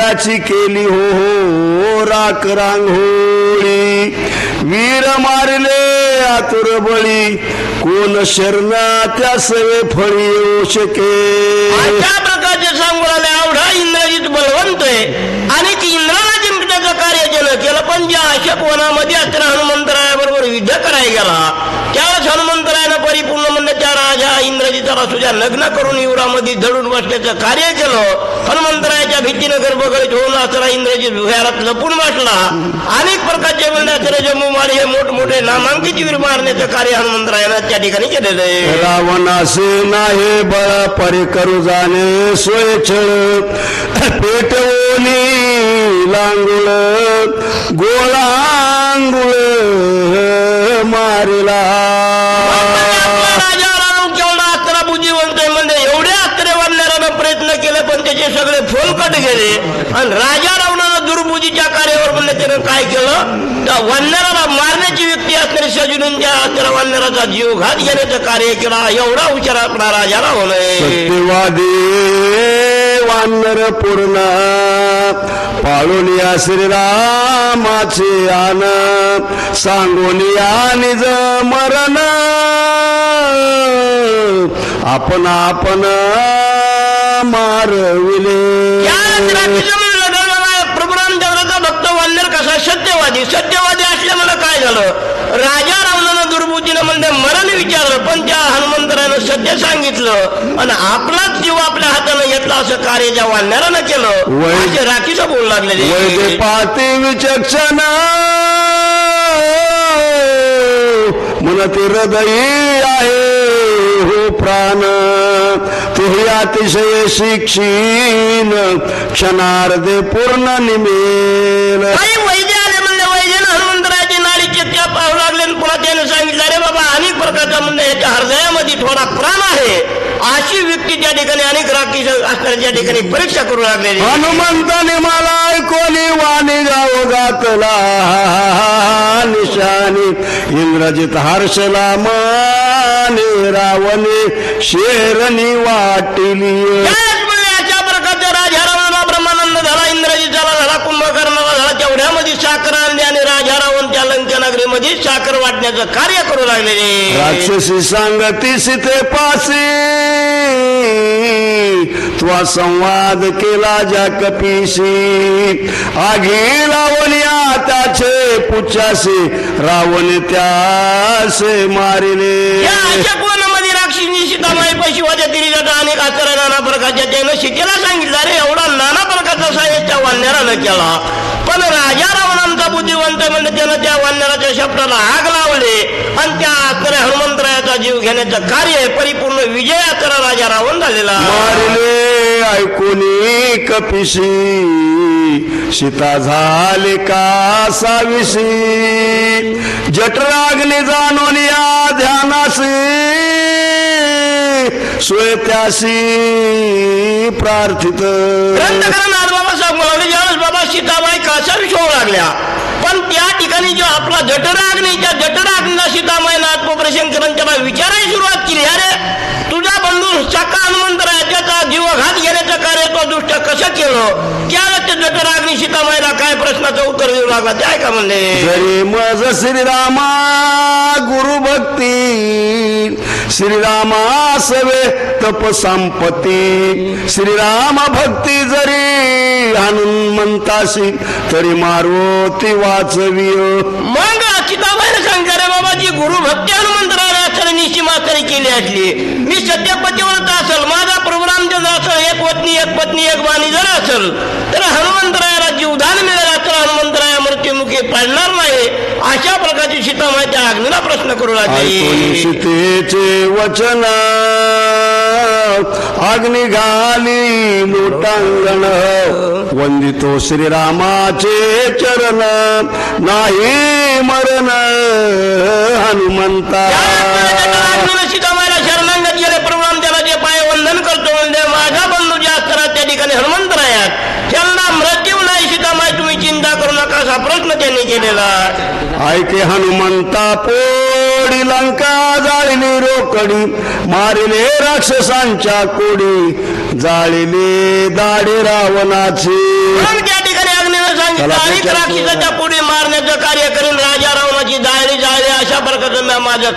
त्याची केली हो हो राक रांगोळी वीर मारले आतुर बळी. कोण शरणा त्या सवे फळी येऊ शके. अशा प्रकारचे सांगू आले एवढा इंद्रजित बलवंत आहे. आणि ती इंद्राला जिंकण्याचं कार्य केलं केलं पण ज्या अशोक वनामध्ये असताना हनुमंतरायाबरोबर युद्ध करायला गेला त्यावेळेस हनुमंतरायानं परिपूर्ण म्हणजे राजा इंद्रजीचा सुद्धा लग्न करून युवरामध्ये दडून बसण्याचं कार्य केलं. हनुमंतरायाच्या भीतीनं गर्भगळीत होऊन असला इंद्रजीत भुयारात लपून बसला. अनेक प्रकारचे म्हणजे असताना जम्मूमाडी हे मोठमोठे नामांकित वीर मारण्याचं कार्य हनुमंतरायानं त्या ठिकाणी केलेलं आहे. रावणासे नाही बळ परी करू जाणे सोय छळ. पेटवोनी लांगुळ गोळांगुळ सगळे फोलकट गेले. आणि राजा रावणानं दुर्बुजीच्या कार्यावर म्हणजे त्यानं काय केलं? त्या वानराला मारण्याची व्यक्ती असणारी सजूनच्या अस्त्र वानराचा जीव घात घेण्याचं कार्य केला. एवढा हुशार आपला राजा रावण वानर पूर्ण पाळून या श्रीरामाचे आन सांगून या निज मरण. आपण आपण मारविले. या रात्रीचं लढवणारा प्रभू रामचंद्राचा भक्त वानर कसा सत्यवादी? सत्यवादी असल्यामुळे काय झालं? राजा रावणानं दुर्बुद्धीनं म्हणजे मरण विचारलं पण त्या हनुमंतरानं सत्य सांगितलं. आणि आपलाच जीव आपल्या हातानं घेतला असं कार्य ज्या वानरानं केलं राखीचं बोलू वैद्य पाते विचक्षण. म्हणते हृदयी आहे हो प्राण. तुही अतिशय शिक्षीन क्षणार्धे पूर्ण निमेल. वैद्य आले म्हणले वैद्यानं हनुमंतराची नाडी चित्त्या पाहू लागले पुन्हा त्याने सांगितलं अरे बाबा अनेक प्रकारचा म्हणजे याच्या हृदयामध्ये थोडा प्राण आहे. अशी व्यक्ती त्या ठिकाणी अनेक राखी असणाऱ्या ठिकाणी परीक्षा करू लागलेली हनुमंताने मला ऐकोनी वाणी गाव घातला निशानी इंद्रजित हर्षला माने शेरणी वाटिली. अशा प्रकारच्या राजा रावणाला ब्रह्मानंद झाला इंद्रजिताला झाला कुंभकर्णाला झाला तेवढ्यामध्ये साखर आणली आणि राजा रावण त्या लंकानगरीमध्ये साखर वाटण्याचं कार्य करू लागलेले. राक्षसी सांगती सीते पासी. त्वा संवाद केला ज्या कपीशी. आगी लावणी त्याचे पुच्छासी रावण त्यासे मारिले या अशा कोणामध्ये राक्षसी देवाच्या पैशी अनेक आचार्य नाना प्रकारच्या त्यानं सीतेला सांगितलं. अरे एवढा नाना प्रकारचा साहेब त्या केला. पण राजा रावणांचा बुद्धिवंत म्हणजे त्यानं त्या वानराच्या शब्दाला आग लावले. आणि त्या आचार्य हनुमंतरायाचा जीव घेण्याचं कार्य परिपूर्ण विजय विजयाचा राजा रावण झालेला. मारिले कपिशी सीता झाले का साविशी? जठराग्नी जाणून या ध्यानासी श्वेत्यासी प्रार्थित. ग्रंथकार नाथबाबा सांगू ज्यावेळेस बाबा सीताबाई कासा विषय लागल्या. पण त्या ठिकाणी जो आपला जठराग्नी त्या जठराग्नीला सीताबाई नाथ शंकरांच्या विचारायला सुरुवात केली अरे तुझा बंधू सका हनुमंत त्याचा जीवघात घेण्याचं कार्य तो दुष्ट कसं केलं? त्यावेळेस त्या जठराग्नी सीताबाईला काय प्रश्नाचं उत्तर देऊ लागला ते ऐका म्हणले. जरी मज श्रीरामा गुरु भक्ती श्रीरामा सवे तप संपत्ती श्रीराम भक्ती जरी हनुमंताशी तरी मारुती वाचवी मग सीताबाईने सांगते रे बाबा जी गुरु भक्ती हनुमंतराला निश्ची मास्तरी केली असली. मी सत्यपतीव्रत असेल माझा प्रोग्राम असेल एक पत्नी एक पत्नी एक बाणी जर असेल तर हनुमंतरायाला जीवदान मिळेल तर हनुमंतराया मृत्युमुखी पडणार नाही. अशा प्रकारची सीतामाई त्या अग्नीला प्रश्न करू लागली. सीतेचे वचन अग्नि घाली लोटांगण. वंदितो श्रीरामाचे चरण नाही मरण हनुमंता. सीतामाईला शरणांगत गेले प्रोग्राम त्याला जे पाय वंदन करतो म्हणजे माझा बंधू जे असतात त्या ठिकाणी हनुमंतरायात त्यांना मृत्यू नाही सीतामाई तुम्ही चिंता करू नका असा प्रश्न त्यांनी केलेला ऐके हनुमंता पोडी लंका जाळली रोकडी मारिले राक्षसांच्या कोडी जाळिले दाढे रावणाचे. त्या ठिकाणी सांगितलं त्याच्या- राक्षसाच्या पुढे मारण्याचं कार्य करीन राजा रावणाची जाळी जाळी अशा प्रकारचं माझं